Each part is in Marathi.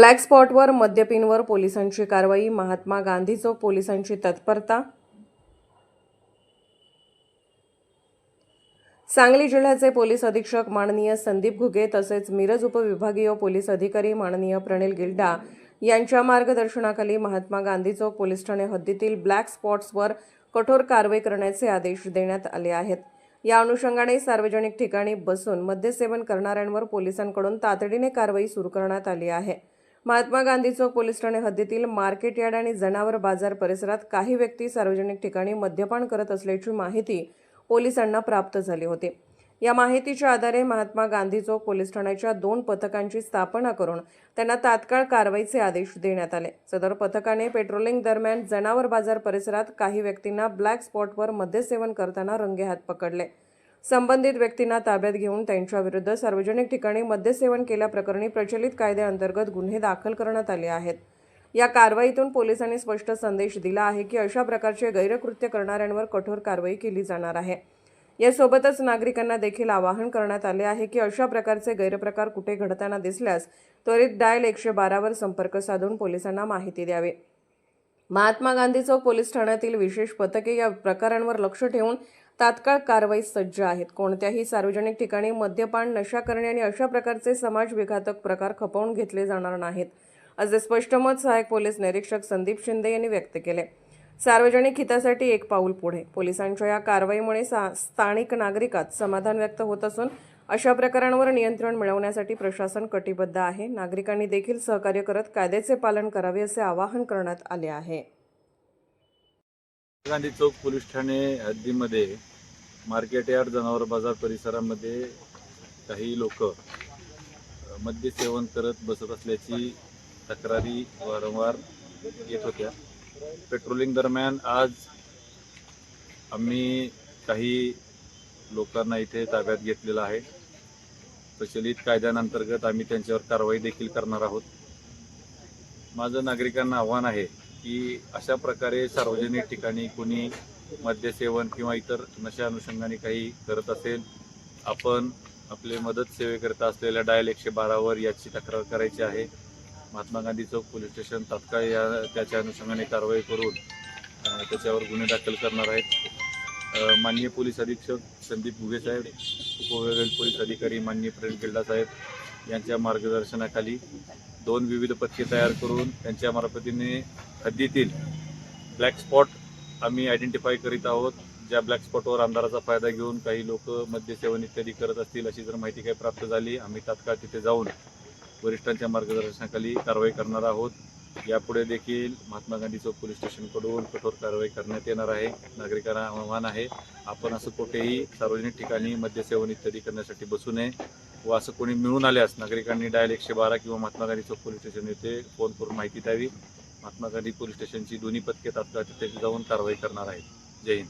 ब्लॅक स्पॉटवर मद्यपींवर पोलिसांची कारवाई महात्मा गांधी चौक पोलिसांची तत्परता. सांगली जिल्ह्याचे पोलीस अधीक्षक माननीय संदीप घुगे तसेच मिरज उपविभागीय पोलीस अधिकारी माननीय प्रणिल गिल्डा यांच्या मार्गदर्शनाखाली महात्मा गांधी चौक पोलीस ठाणे हद्दीतील ब्लॅक स्पॉट्सवर कठोर कारवाई करण्याचे आदेश देण्यात आले आहेत. या अनुषंगाने सार्वजनिक ठिकाणी बसून मद्यसेवन करणाऱ्यांवर पोलिसांकडून तातडीने कारवाई सुरू करण्यात आली आहे. महात्मा गांधी चौक पोलीस ठाणे हद्दीतील मार्केट यार्ड आणि जनावर बाजार परिसरात काही व्यक्ती सार्वजनिक ठिकाणी मद्यपान करत असल्याची माहिती पोलिसांना प्राप्त झाली होती. या माहितीच्या आधारे महात्मा गांधी चौक पोलीस ठाण्याच्या दोन पथकांची स्थापना करून त्यांना तात्काळ कारवाईचे आदेश देण्यात आले. सदर पथकाने पेट्रोलिंग दरम्यान जनावर बाजार परिसरात काही व्यक्तींना ब्लॅक स्पॉटवर मद्यसेवन करताना रंगेहात पकडले. संबंधित व्यक्तींना ताब्यात घेऊन त्यांच्याविरुद्ध सार्वजनिक ठिकाणी मद्यसेवन केल्याप्रकरणी प्रचलित कायद्याअंतर्गत गुन्हे दाखल करण्यात आले आहेत. या कारवाईतून पोलिसांनी स्पष्ट संदेश दिला आहे की अशा प्रकारचे गैरकृत्य करणाऱ्यांवर कठोर कारवाई केली जाणार आहे. यासोबतच नागरिकांना देखील आवाहन करण्यात आले आहे की अशा प्रकारचे गैरप्रकार कुठे घडताना दिसल्यास त्वरित डायल एकशे बारावर संपर्क साधून पोलिसांना माहिती द्यावी. महात्मा गांधी चौक पोलीस ठाण्यातील विशेष पथके या प्रकारांवर लक्ष ठेवून तात्काळ कारवाई सज्ज आहेत. कोणत्याही सार्वजनिक ठिकाणी मद्यपान नशा करणे आणि अशा प्रकारचे समाज विघातक प्रकार खपवून घेतले जाणार नाहीत असे स्पष्ट मत सहाय्यक पोलीस निरीक्षक संदीप शिंदे यांनी व्यक्त केले. सार्वजनिक हितासाठी एक पाऊल पुढे. पोलिसांच्या या कारवाईमुळे सा- स्थानिक नागरिकात समाधान व्यक्त होत असून अशा प्रकारांवर नियंत्रण मिळवण्यासाठी प्रशासन कटिबद्ध आहे. नागरिकांनी देखील सहकार्य करत कायद्याचे पालन करावे असे आवाहन करण्यात आले आहे. गांधी चौक पोलीस ठाणे हद्दीमध्ये मार्केट यार्ड जनावर बाजार परिसरामध्ये काही लोक मद्य सेवन करत बसत असल्याची तक्रारी वारंवार येत होत्या. पेट्रोलिंग दरम्यान आज आम्ही काही लोकांना इथे ताब्यात घेतलेलं आहे. प्रचलित कायद्यांतर्गत आम्ही त्यांच्यावर कारवाई देखील करणार आहोत. माझं नागरिकांना आव्हान आहे की अशा प्रकारे सार्वजनिक ठिकाणी कोणी मद्यसेवन किंवा इतर नशा अनुषंगाने काही करत असेल आपण आपले मदत सेवेकरिता असलेल्या डायल एकशे बारावर याची तक्रार करायची आहे. महात्मा गांधी चौक पोलीस स्टेशन तात्काळ या त्याच्या अनुषंगाने कारवाई करून त्याच्यावर गुन्हे दाखल करणार आहेत. माननीय पोलीस अधीक्षक संदीप घुगे साहेब उपविभागीय पोलीस अधिकारी माननीय प्रेम गिल्डा साहेब यांच्या मार्गदर्शनाखाली दोन विविध पथके तयार करून त्यांच्या मार्फतीने हद्दीतील ब्लॅक स्पॉट आम्ही आयडेंटिफाय करीत आहोत. ज्या ब्लॅक स्पॉटवर अंधाराचा फायदा घेऊन काही लोक मद्यसेवन इत्यादी करत असतील अशी जर माहिती काही प्राप्त झाली आम्ही तात्काळ तिथे जाऊन वरिष्ठांच्या मार्गदर्शनाखाली कारवाई करणार आहोत. यापुढे देखील महात्मा गांधी चौक पोलीस स्टेशनकडून कठोर कारवाई करण्यात येणार आहे. नागरिकांना आव्हान आहे आपण असं कुठेही सार्वजनिक ठिकाणी मद्यसेवन इत्यादी करण्यासाठी बसू नये. व असं कोणी मिळून आल्यास नागरिकांनी डायल एकशे बारा किंवा महात्मा गांधी चौक पोलीस स्टेशन येथे फोन करून माहिती द्यावी. महात्मा गांधी पोलीस स्टेशनची दोन्ही पथके तात्काळ तिथे जाऊन कारवाई करणार आहेत. जय हिंद.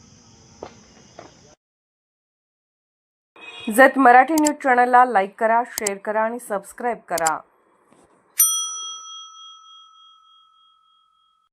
जत मराठी न्यूज चॅनलला लाईक करा शेअर करा आणि सबस्क्राईब करा.